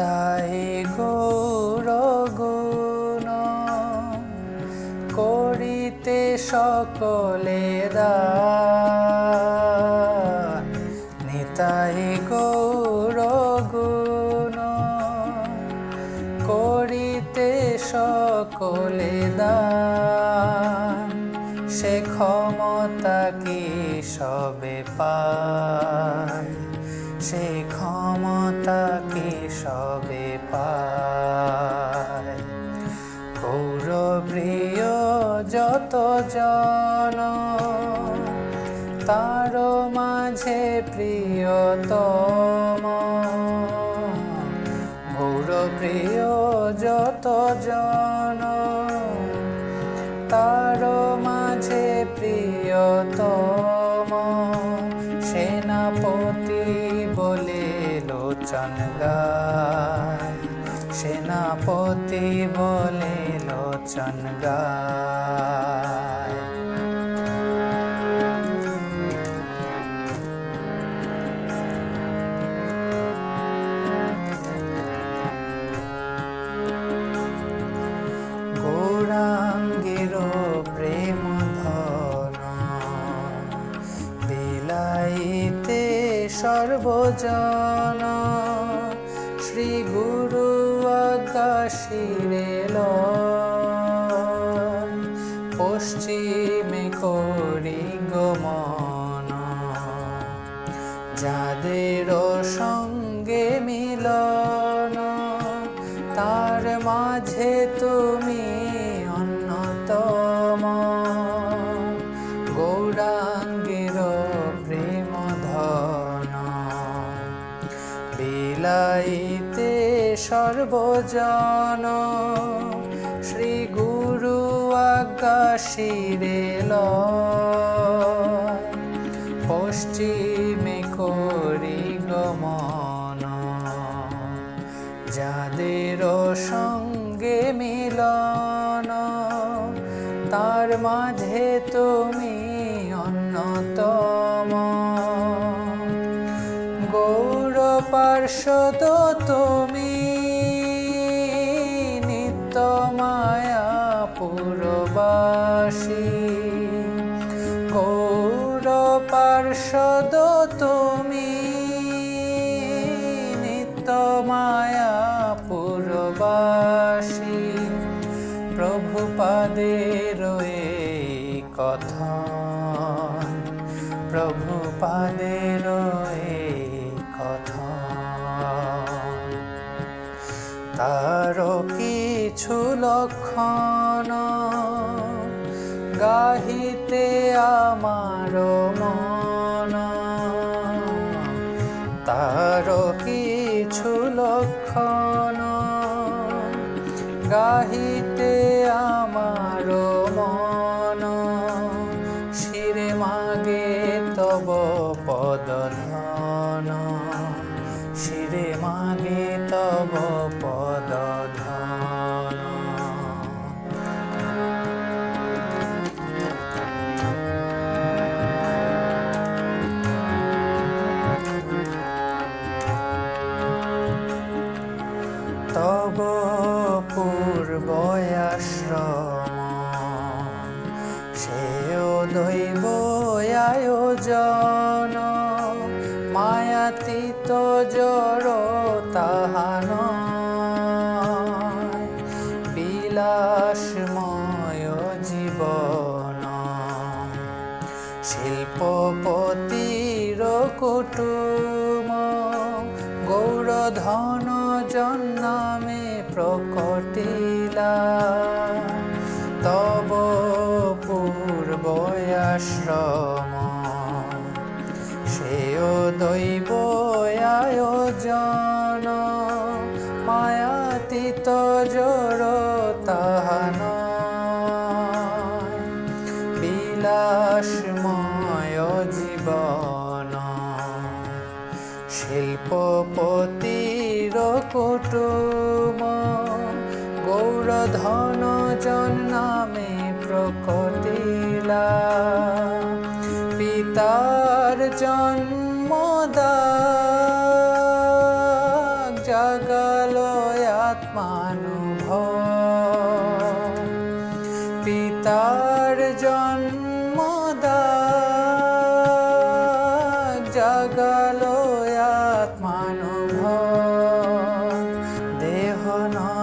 নিতাই গৌর গুণ করিতে সকলে দান। নিতাই গৌর গুণ করিতে সকলে দান। সে ক্ষমতা কি সবে পায় সে ক্ষমতা সবে পায়। যত জন তার মাঝে প্রিয়তম। গৌরপ্রিয় যত জন তার মাঝে প্রিয়তম। লোচন গায় সেনাপতি বলে লোচন গায় শ্রী গুরু আকাশিরে পশ্চিমে করি গমন। যাদের সঙ্গে মিলন তার মাঝে তুমি সর্বজন। শ্রী গুরু আজ্ঞা শিরে লয় পশ্চিমে করি গমন। যাদের সঙ্গে মিলন, তার মাঝে তুমি অন্যতম। গৌর পার্শ্বদ তুমি পুরবাসী গৌর পার্শ্বদ তুমি নিত্য মায়া পুরবাসী প্রভুপাদের এই কথন প্রভুপাদের এই কথন। তার কিছু লক্ষণ গাহিতে আমার মন। তার কিছু লক্ষণ। গাহিতে পূর্বয়াশ্রম সেও দৈব আয়োজন। মায়াতীত জড় তাহান। বিলাসময় জীবন। শিল্পপতির কুটুম। গৌরধন জন্নামে মেলা পিতার জন্মদাগ জাগালো আত্মানুভব। পিতার জন্মদাগ জাগালো আত্মানুভব। দেহ নয়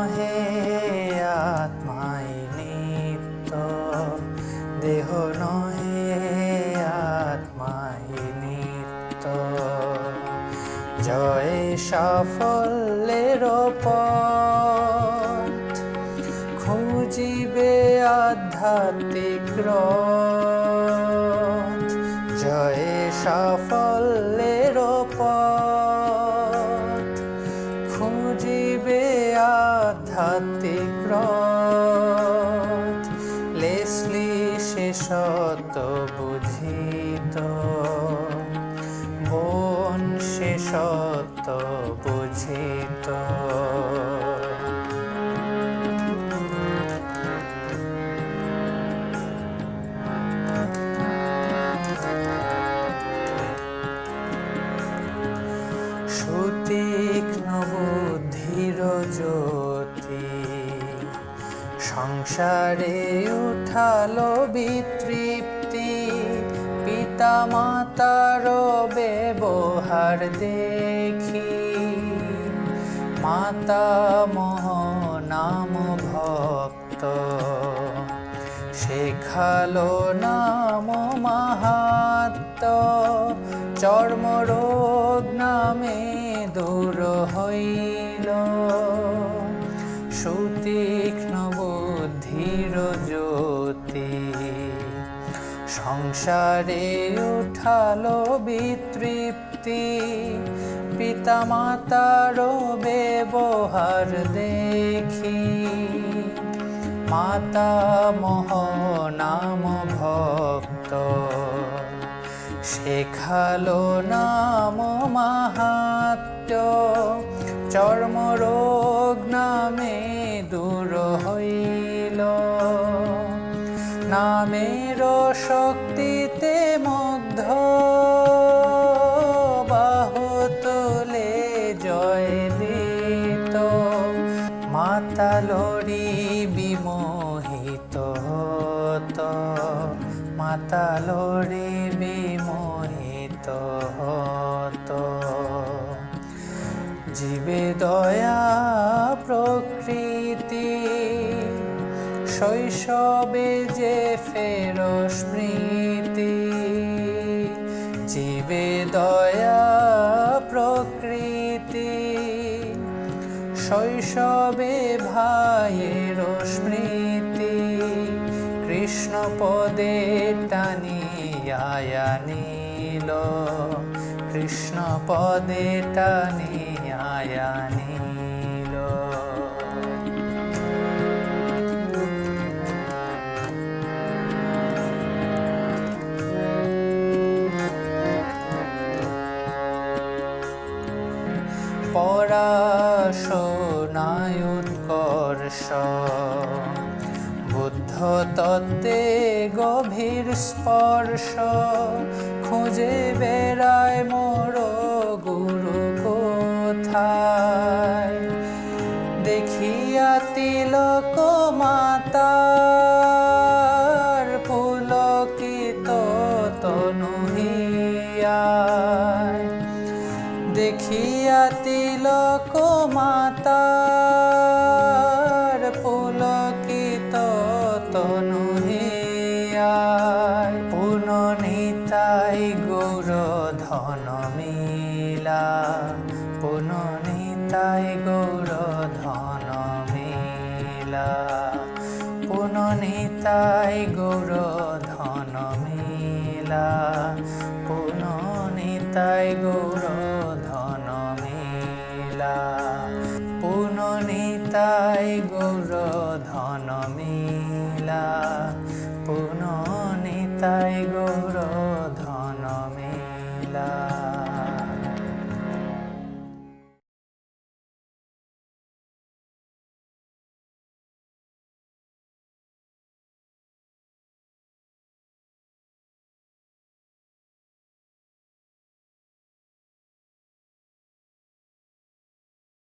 আধ্যাত্মিক রথ। জয় সাফল্যের পথ। খুঁজিবে আধ্যাত্মিক লেসলি শেষত বুঝিত। বন শেষত বুঝিত। সুতীক্ষ্ণ বুদ্ধির জ্যোতি। সংসারে উঠালো বিতৃপ্তি পিতা মাতার ব্যবহার দেখি। মাতা মোহ নাম ভক্ত শেখালো নাম মাহাত্ম। চর্মরোগ নামে দূর হইল। সুতীক্ষ্ণ বুদ্ধির জ্যোতি সংসারে উঠালো বিতৃপ্তি। পিতা মাতার ব্যবহার দেখি। মাতা মোহ নাম ভক্ত। শেখালো নাম মাহাত্য চর্মরোগ নামে দূর হইল। নামের শক্তিতে মুগ্ধ, বাহু তোলে জয় দিত। বিমোহিত মাতালরি বিমোহিত হত। জীবে দয়া প্রকৃতি শৈশবে যে ফের স্মৃতি। জীবে দয়া প্রকৃতি শৈশবে পদে টানিয়া নীল। কৃষ্ণ পদে টানিয়া নীল। পড়াশোনায় উৎকর্ষ তত্ত্বে গভীর স্পর্শ খুঁজে বেড়ায় মোর গুরু কোথায়? দেখিয়া তিলক তনুহিয়ায় পুননিতাই গৌর ধন মিলা। পুননিতাই গৌর ধন মিলা। পুননিতাই